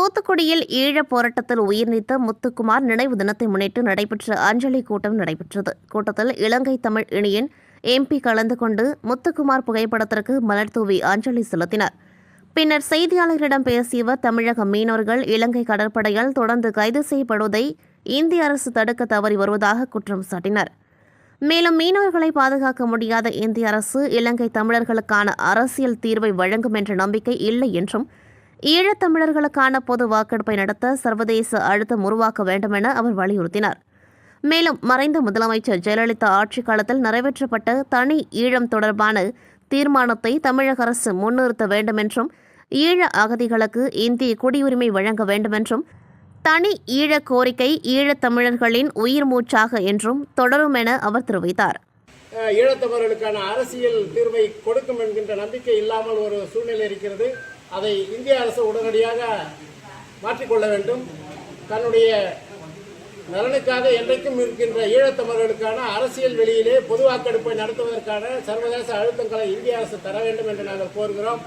தூத்துக்குடியில் ஈழப் போராட்டத்தில் உயிர் நீத்த முத்துக்குமார் நினைவு தினத்தை முன்னிட்டு நடைபெற்ற அஞ்சலி கூட்டம் நடைபெற்றது. கூட்டத்தில் இலங்கை தமிழ் இணையின் எம்பி கலந்து கொண்டு முத்துக்குமார் புகைப்படத்திற்கு மலர் தூவி அஞ்சலி செலுத்தினர். பின்னர் செய்தியாளர்களிடம் பேசியவர் தமிழக மீனவர்கள் இலங்கை கடற்படையால் தொடர்ந்து கைது செய்யப்படுவதை இந்திய அரசு தடுக்க தவறி வருவதாக குற்றம் சாட்டினர். மேலும் மீனவர்களை பாதுகாக்க முடியாத இந்திய அரசு இலங்கை தமிழர்களுக்கான அரசியல் தீர்வை வழங்கும் என்ற நம்பிக்கை இல்லை என்றும் ஈழத்தமிழர்களுக்கான பொது வாக்கெடுப்பை நடத்த சர்வதேச அழுத்தம் உருவாக்க வேண்டும் என அவர் வலியுறுத்தினார். மேலும் மறைந்த முதலமைச்சர் ஜெயலலிதா ஆட்சிக் காலத்தில் நிறைவேற்றப்பட்ட தனி ஈழம் தொடர்பான தீர்மானத்தை தமிழக அரசு முன்னிறுத்த வேண்டுமென்றும் ஈழ அகதிகளுக்கு இந்திய குடியுரிமை வழங்க வேண்டுமென்றும் தனி ஈழ கோரிக்கை ஈழத்தமிழர்களின் உயிர் மூச்சாக என்றும் தொடரும் என அவர் தெரிவித்தார். ஈழத்தமிழர்களுக்கான அரசியல் தீர்வை கொடுக்கும் என்கின்ற நம்பிக்கை இல்லாமல் ஒரு சூழ்நிலை இருக்கிறது. அதை இந்திய அரசு உடனடியாக மாற்றிக்கொள்ள வேண்டும். தன்னுடைய நலனுக்காக என்றைக்கும் இருக்கின்ற ஈழத்தமிழர்களுக்கான அரசியல் வெளியிலே பொது வாக்கெடுப்பை நடத்துவதற்கான சர்வதேச அழுத்தங்களை இந்திய அரசு தர வேண்டும் என்று நாங்கள் கோருகிறோம்.